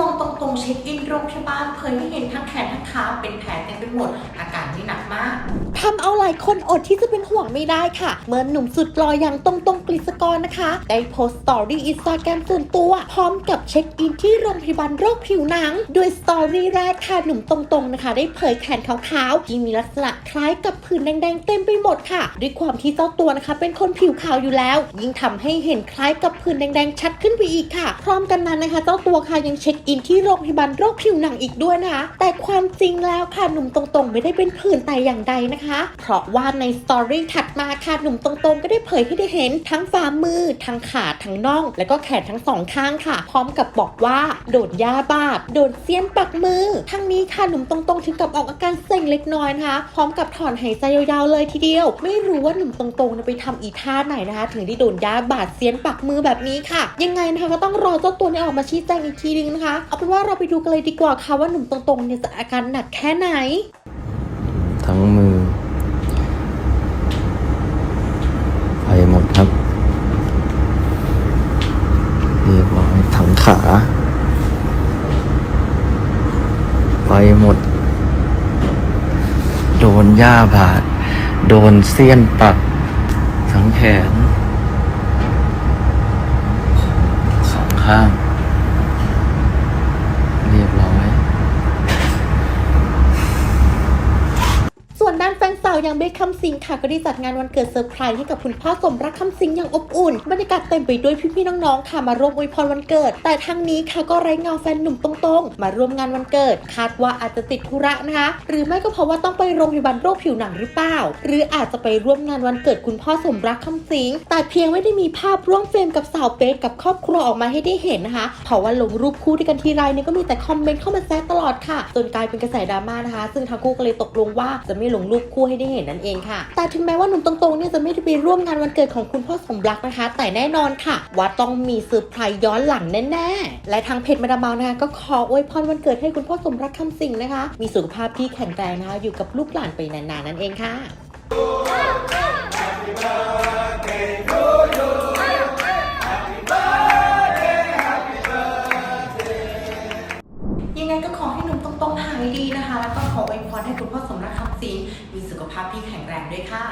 ลงตรงๆเช็คอินโรงพยาบาลเผยไม่เห็นทั้งแขนทั้งขาเป็นแผลเต็มไปหมด อาการนี่หนักมากทำเอาหลายคนอดที่จะเป็นห่วงไม่ได้ค่ะ เมื่อหนุ่มสุดหล่ออย่างตรงตรง ๆกฤษกรนะคะ ได้โพสต์สตอรี่อินสตาแกรมส่วนตัว พร้อมกับเช็คอินที่โรงพยาบาลโรคผิวหนัง โดยสตอรี่แรกค่ะหนุ่มตรงๆนะคะ ได้เผยแขนขาวๆที่มีลักษณะคล้ายกับผื่นแดงๆเต็มไปหมดค่ะ ด้วยความที่เจ้าตัวนะคะ เป็นคนผิวขาวอยู่แล้ว ยิ่งทำให้เห็นคล้ายกับผื่นแดงๆชัดขึ้นไปอีกค่ะ พร้อมกันนั้นนะคะเจ้าตัวค่ะยังเช็คอินที่โรงพยาบาลโรคผิวหนังอีกด้วยนะคะ แต่ความจริงแล้วค่ะหนุ่มตรงๆ ไม่ได้เป็นผื่นแต่อย่างใดนะคะ เพราะว่าในสตอรี่ถัดมาค่ะหนุ่มตรงๆ ก็ได้เผยให้ได้เห็นทั้งฝ่ามือ ทั้งขาทั้งน่อง และก็แขนทั้งสองข้างค่ะ พร้อมกับบอกว่าโดดยาบาดโดดเสี้ยนปักมือ ทั้งนี้ค่ะหนุ่มตรงๆถึงกับออกอาการเซ็งเล็กน้อยนะคะ พร้อมกับถอนหายใจยาวๆเลยทีเดียว ไม่รู้ว่าหนุ่มตรงๆไปทำอีท่าไหนนะคะ ถึงได้โดนยาบาดเสี้ยนปักมือแบบนี้ค่ะ ยังไงนะคะก็ต้องรอเจ้าตัวนี่ยออกมาชี้แจงอีกทีนึงนะคะ เอาเป็นว่าเราไปดูกันเลยดีกว่าค่ะว่าหนุ่มตรงๆเนี่ยจะอาการหนักแค่ไหน ทั้งมือไปหมดครับ เรียบร้อยทั้ งขา ไปหมด โดนหญ้าบาด โดนเสี้ยนปัก ทั้งแขนสองข้าง เรียบร้อย ส่วน ด้านแฟนสาวอย่างเบคคัมซิงค่ะก็ได้จัดงานวันเกิดเซอร์ไพรส์ให้กับคุณพ่อสมรักคำซิงอย่างอบอุ่นบรรยากาศเต็มไปด้วยพี่ๆน้องๆค่ะมาร่วมอวยพรวันเกิด แต่ทั้งนี้ค่ะก็ไร้เงาแฟนหนุ่มตรงๆ มาร่วมงานวันเกิด คาดว่าอาจจะติดธุระนะคะ หรือไม่ก็เพราะว่าต้องไปโรงพยาบาลโรคผิวหนังหรือเปล่า หรืออาจจะไปร่วมงานวันเกิดคุณพ่อสมรักคำสิงแต่เพียงไม่ได้มีภาพร่วมเฟรมกับสาวเป๊กกับครอบครัวออกมาให้ได้เห็นนะคะ เพราะว่าลงรูปคู่ด้วยกันทีไรเนี่ยก็มีแต่คอมเมนต์เข้ามาแซะตลอดค่ะจนกลายเป็นกระแสดราม่านะคะ ซึ่งทั้งคู่ก็เลยตกลงว่าจะไม่ลงรูปคู่ให้ได้เห็นนั่นเองค่ะ แต่ถึงแม้ว่าหนุ่มตรงๆเนี่ยจะไม่ได้ไปร่วมงานวันเกิดของคุณพ่อสมรักนะคะ แต่แน่นอนค่ะ ว่าต้องมีเซอร์ไพรส์ย้อนหลังแน่ๆ และทางเพจมาดามเมานะคะก็ขออวยพรวันเกิดให้คุณพ่อสมรักคำสิงห์นะคะ มีสุขภาพที่แข็งแรงนะคะอยู่กับลูกหลานไปนานๆนั่นเองค่ะ ยังไงก็ขอให้หนุ่ม ต้องๆหางดีนะคะ แล้วก็ขออวยพรให้คุณพ่อสมรักคำสิงมีสุขภาพที่แข็งแรงด้วยค่ะ